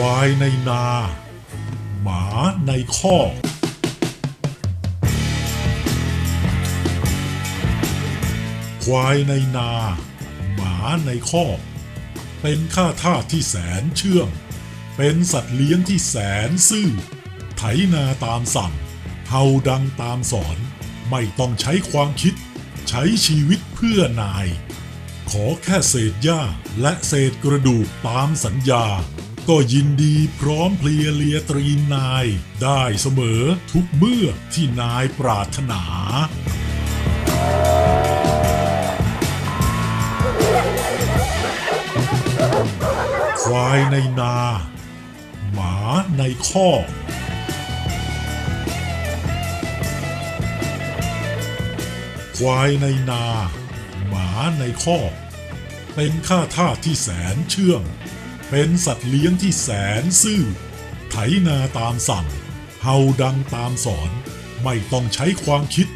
ควายในนา หมาในคอกควายในนา หมาในคอกเป็นข้าทาสที่แสนเชื่อง เป็นสัตว์เลี้ยงที่แสนซื่อ ไถนาตามสั่งเห่าดังตามสอน ไม่ต้องใช้ความคิด ใช้ชีวิตเพื่อนาย ขอแค่เศษหญ้าและเศษกระดูกตามสัญญา ก็ยินดีพร้อมเพลียเลียตรีนาย ได้เสมอทุกเมื่อที่นายปรารถนาควายในนา หมาในคอกควายในนา หมาในคอกเป็นข้าทาสที่แสนเชื่อง เป็นสัตว์เลี้ยงที่แสนซื่อ ไถนาตามสั่งเห่าดังตามสอน ไม่ต้องใช้ความคิด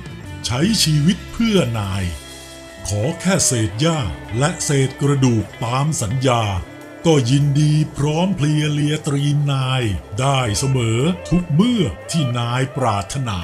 ใช้ชีวิตเพื่อนาย ขอแค่เศษหญ้าและเศษกระดูกตามสัญญา ก็ยินดีพร้อมเพลียเลียตรีนาย ได้เสมอทุกเมื่อที่นายปรารถนา